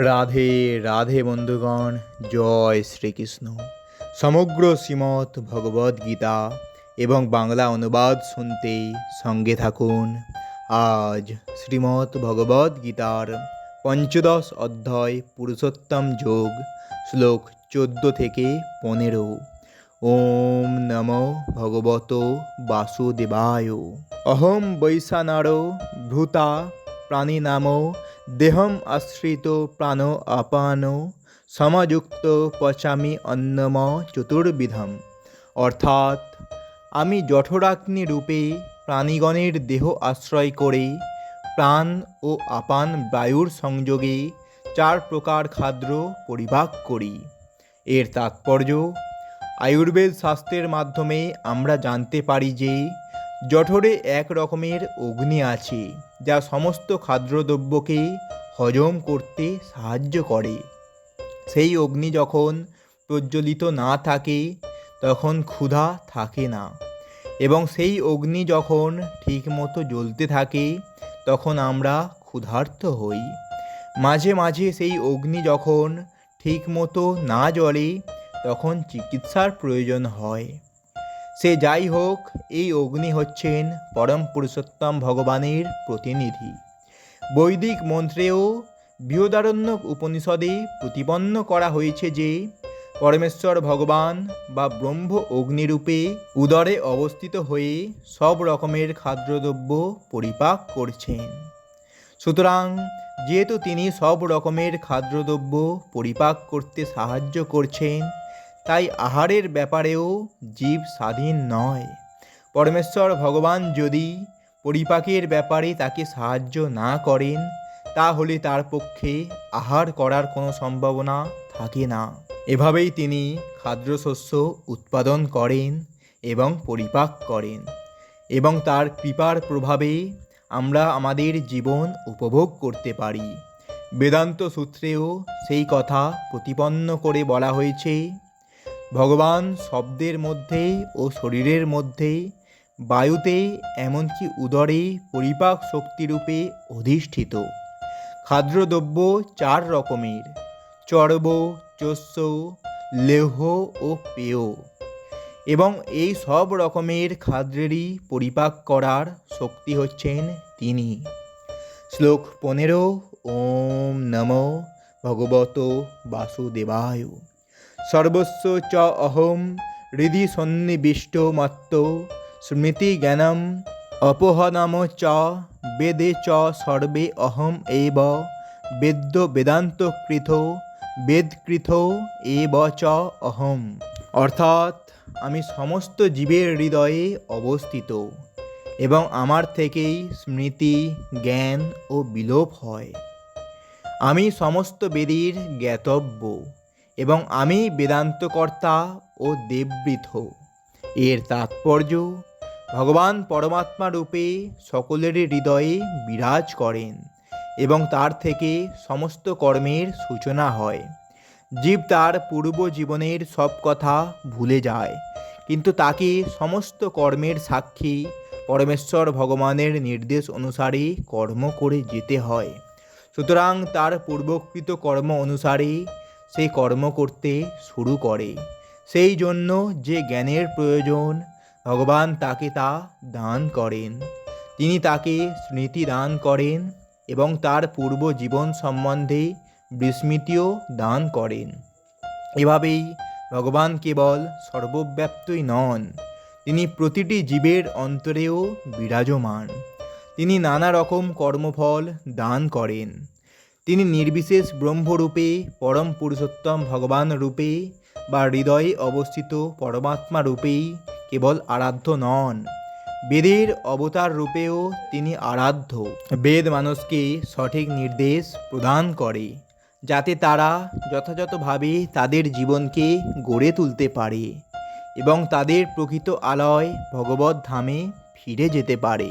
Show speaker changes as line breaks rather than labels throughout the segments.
রাধে রাধে বন্ধুগণ, জয় শ্রীকৃষ্ণ। সমগ্র শ্রীমৎ ভগবদ গীতা এবং বাংলা অনুবাদ শুনতে সঙ্গে থাকুন। আজ শ্রীমৎ ভগবদ গীতার পঞ্চদশ অধ্যায়, পুরুষোত্তম যোগ, শ্লোক চোদ্দ থেকে পনেরো। ওম নম ভগবত বাসুদেবায়। অহম বৈশানার ভূতা প্রাণীনাম দেহম আশ্রিত প্রাণ আপান, সমাযুক্ত পচামি অন্নম চতুর্বিধম। অর্থাৎ, আমি জঠরাগ্নি রূপে প্রাণীগণের দেহ আশ্রয় করে প্রাণ ও আপান বায়ুর সংযোগে চার প্রকার খাদ্য পরিভাগ করি। এর তাৎপর্য, আয়ুর্বেদ শাস্ত্রের মাধ্যমে আমরা জানতে পারি যে জঠরে এক রকমের অগ্নি আছে, যা সমস্ত খাদ্যদ্রব্যকে হজম করতে সাহায্য করে। সেই অগ্নি যখন প্রজ্বলিত না থাকে, তখন ক্ষুধা থাকে না। এবং সেই অগ্নি যখন ঠিকমতো জ্বলতে থাকে, তখন আমরা ক্ষুধার্ত হই। মাঝে মাঝে সেই অগ্নি যখন ঠিকমতো না জ্বলে, তখন চিকিৎসার প্রয়োজন হয়। সে যাই হোক, এই অগ্নি হচ্ছেন পরম পুরুষোত্তম ভগবানের প্রতিনিধি। বৈদিক মন্ত্রেও বৃহদারণ্যক উপনিষদে প্রতিপন্ন করা হয়েছে যে, পরমেশ্বর ভগবান বা ব্রহ্ম অগ্নিরূপে উদরে অবস্থিত হয়ে সব রকমের খাদ্যদ্রব্য পরিপাক করছেন। সুতরাং যেহেতু তিনি সব রকমের খাদ্যদ্রব্য পরিপাক করতে সাহায্য করছেন তাই আহারের ব্যাপারেও জীব স্বাধীন নয়। পরমেশ্বর ভগবান যদি পরিপাকের ব্যাপারে তাকে সাহায্য না করেন, তাহলে তার পক্ষে আহার করার কোনো সম্ভাবনা থাকে না। এভাবেই তিনি খাদ্যশস্য উৎপাদন করেন এবং পরিপাক করেন এবং তার কৃপার প্রভাবে আমরা আমাদের জীবন উপভোগ করতে পারি। বেদান্ত সূত্রেও সেই কথা প্রতিপন্ন করে বলা হয়েছে ভগবান শব্দের মধ্যে ও শরীরের মধ্যেই, বায়ুতে এমনকি উদরে পরিপাক শক্তিরূপে অধিষ্ঠিত। খাদ্যদ্রব্য চার রকমের, চর্ব, চস্য, লেহ ও পেয়। এবং এই সব রকমের খাদ্যেরই পরিপাক করার শক্তি হচ্ছেন তিনি। শ্লোক পনেরো, ওম নম ভগবত বাসুদেবায়। সর্বস্ব চ অহম হৃদি সন্নিবিষ্ট মত্ত স্মৃতি জ্ঞানম অপহনম চ বেদে চ সর্বে অহম এব বেদ্য বেদান্ত কৃথ বেদকৃথ এব চ অহম। অর্থাৎ আমি সমস্ত জীবের হৃদয়ে অবস্থিত এবং আমার থেকেই স্মৃতি, জ্ঞান ও বিলোপ হয়। আমি সমস্ত বেদের জ্ঞাতব্য। এবং আমি বেদান্তকর্তা ও দেববৃথ এর তাৎপর্য, ভগবান পরমাত্মা রূপে সকলের হৃদয়ে বিরাজ করেন এবং তার থেকে সমস্ত কর্মের সূচনা হয়। জীব তার পূর্ব জীবনের সব কথা ভুলে যায়, কিন্তু তাকে সমস্ত কর্মের সাক্ষী পরমেশ্বর ভগবানের নির্দেশ অনুসারে কর্ম করে যেতে হয়। সুতরাং তার পূর্বকৃত কর্ম অনুসারে সে কর্ম করতে শুরু করে। সেই জন্য যে জ্ঞানের প্রয়োজন, ভগবান তাকে তা দান করেন। তিনি তাকে স্মৃতি দান করেন এবং তার পূর্ব জীবন সম্বন্ধে বিস্মৃতিও দান করেন। এভাবেই ভগবান কেবল সর্বব্যাপ্তই নন, তিনি প্রতিটি জীবের অন্তরেও বিরাজমান। তিনি নানা রকম কর্মফল দান করেন। তিনি নির্বিশেষ ব্রহ্মরূপে পরম পুরুষোত্তম ভগবান রূপে বা হৃদয়ে অবস্থিত পরমাত্মা রূপেই কেবল আরাধ্য নন। বেদের অবতার রূপেও তিনি আরাধ্য। বেদ মানুষকে সঠিক নির্দেশ প্রদান করে, যাতে তারা যথাযথভাবে তাদের জীবনকে গড়ে তুলতে পারে এবং তাদের প্রকৃত আলয় ভগবত ধামে ফিরে যেতে পারে।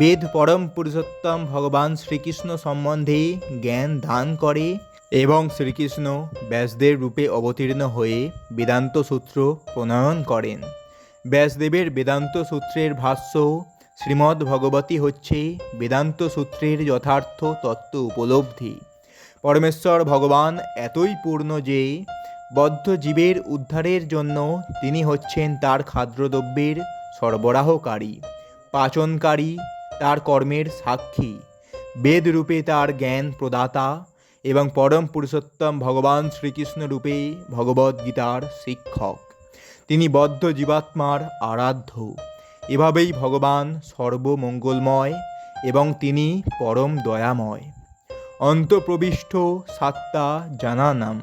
বেদ পরম পুরুষোত্তম ভগবান শ্রীকৃষ্ণ সম্বন্ধে জ্ঞান দান করে এবং শ্রীকৃষ্ণ ব্যাসদেব রূপে অবতীর্ণ হয়ে বেদান্ত সূত্র প্রণয়ন করেন। ব্যাসদেবের বেদান্ত সূত্রের ভাষ্য শ্রীমদ্ ভগবতী হচ্ছে বেদান্ত সূত্রের যথার্থ তত্ত্ব উপলব্ধি। পরমেশ্বর ভগবান এতই পূর্ণ যে বদ্ধ জীবের উদ্ধারের জন্য তিনি হচ্ছেন তার খাদ্যদ্রব্যের সরবরাহকারী, পাচনকারী তার কর্মের সাক্ষী। বেদরূপে তার জ্ঞান প্রদাতা এবং পরম পুরুষোত্তম ভগবান শ্রীকৃষ্ণ রূপে ভগবদ্গীতার শিক্ষক। তিনি বদ্ধ জীবাত্মার আরাধ্য। এভাবেই ভগবান সর্বমঙ্গলময় এবং তিনি পরম দয়াময়। অন্তঃপ্রবিষ্ট সাত্তা জানানাম।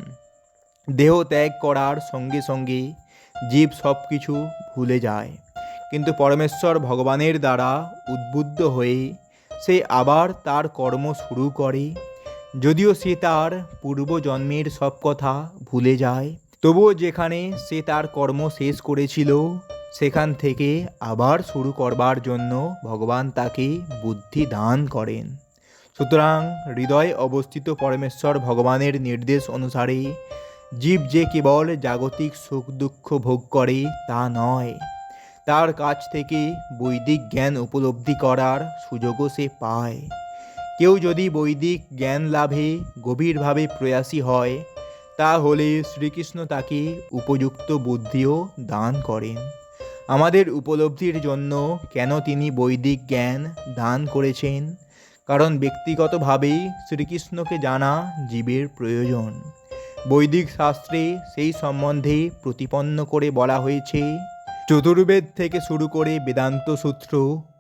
দেহ ত্যাগ করার সঙ্গে সঙ্গে জীব সব কিছু ভুলে যায়। কিন্তু পরমেশ্বর ভগবানের দ্বারা উদ্বুদ্ধ হয়ে সে আবার তার কর্ম শুরু করে। যদিও সে তার পূর্বজন্মের সব কথা ভুলে যায়, তবুও যেখানে সে তার কর্ম শেষ করেছিল, সেখান থেকে আবার শুরু করবার জন্য ভগবান তাকে বুদ্ধি দান করেন। সুতরাং হৃদয়ে অবস্থিত পরমেশ্বর ভগবানের নির্দেশ অনুসারে জীব যে কেবল জাগতিক সুখ দুঃখ ভোগ করে তা নয় তার কাছ থেকে বৈদিক জ্ঞান উপলব্ধি করার সুযোগও সে পায়। কেউ যদি বৈদিক জ্ঞান লাভে গভীরভাবে প্রয়াসী হয়, তাহলে শ্রীকৃষ্ণ তাকে উপযুক্ত বুদ্ধিও দান করেন। আমাদের উপলব্ধির জন্য কেন তিনি বৈদিক জ্ঞান দান করেছেন? কারণ ব্যক্তিগতভাবেই শ্রীকৃষ্ণকে জানা জীবের প্রয়োজন। বৈদিক শাস্ত্রে সেই সম্বন্ধে প্রতিপন্ন করে বলা হয়েছে চতুর্বেদ থেকে শুরু করে বেদান্ত সূত্র,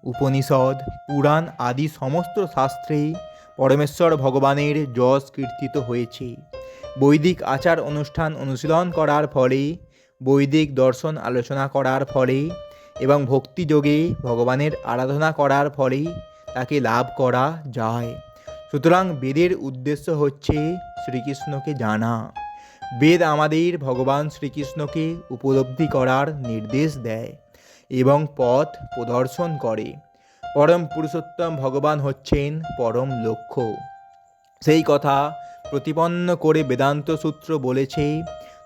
উপনিষদ, পুরাণ আদি সমস্ত শাস্ত্রেই পরমেশ্বর ভগবানের যশ কীর্তিত হয়েছে। বৈদিক আচার অনুষ্ঠান অনুশীলন করার ফলে, বৈদিক দর্শন আলোচনা করার ফলে এবং ভক্তিযোগে ভগবানের আরাধনা করার ফলে তাকে লাভ করা যায়। সুতরাং বেদের উদ্দেশ্য হচ্ছে শ্রীকৃষ্ণকে জানা। বেদ আমাদের ভগবান শ্রীকৃষ্ণকে উপলব্ধি করার নির্দেশ দেয় এবং পথ প্রদর্শন করে। পরম পুরুষোত্তম ভগবান হচ্ছেন পরম লক্ষ্য। সেই কথা প্রতিপন্ন করে বেদান্ত সূত্র বলেছে,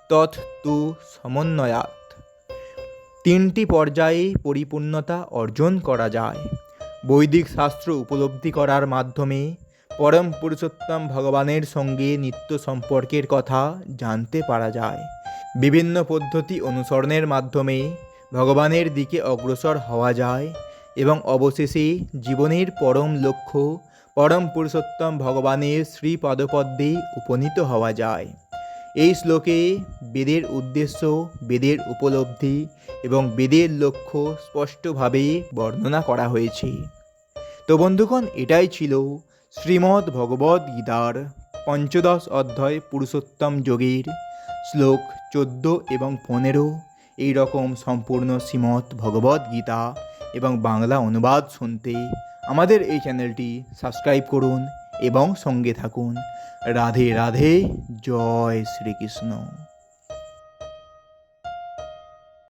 তৎ তু সমন্বয়াত তিনটি পর্যায়ে পরিপূর্ণতা অর্জন করা যায়। বৈদিক শাস্ত্র উপলব্ধি করার মাধ্যমে পরম পুরুষোত্তম ভগবানের সঙ্গে নিত্য সম্পর্কের কথা জানতে পারা যায়। বিভিন্ন পদ্ধতি অনুসরণের মাধ্যমে ভগবানের দিকে অগ্রসর হওয়া যায় এবং অবশেষে জীবনের পরম লক্ষ্য পরম পুরুষোত্তম ভগবানের শ্রী পদপদ্মে উপনীত হওয়া যায়। এই শ্লোকে বেদের উদ্দেশ্য, বেদের উপলব্ধি এবং বেদের লক্ষ্য স্পষ্টভাবে বর্ণনা করা হয়েছে। তো বন্ধুগণ, এটাই ছিল শ্রীমদ্ ভগবদ্ গীতার পঞ্চদশ অধ্যায় পুরুষোত্তম যোগীর শ্লোক চোদ্দ এবং পনেরো। এই রকম সম্পূর্ণ শ্রীমদ্ ভগবদ্ গীতা এবং বাংলা অনুবাদ শুনতে আমাদের এই চ্যানেলটি সাবস্ক্রাইব করুন এবং সঙ্গে থাকুন। রাধে রাধে, জয় শ্রীকৃষ্ণ।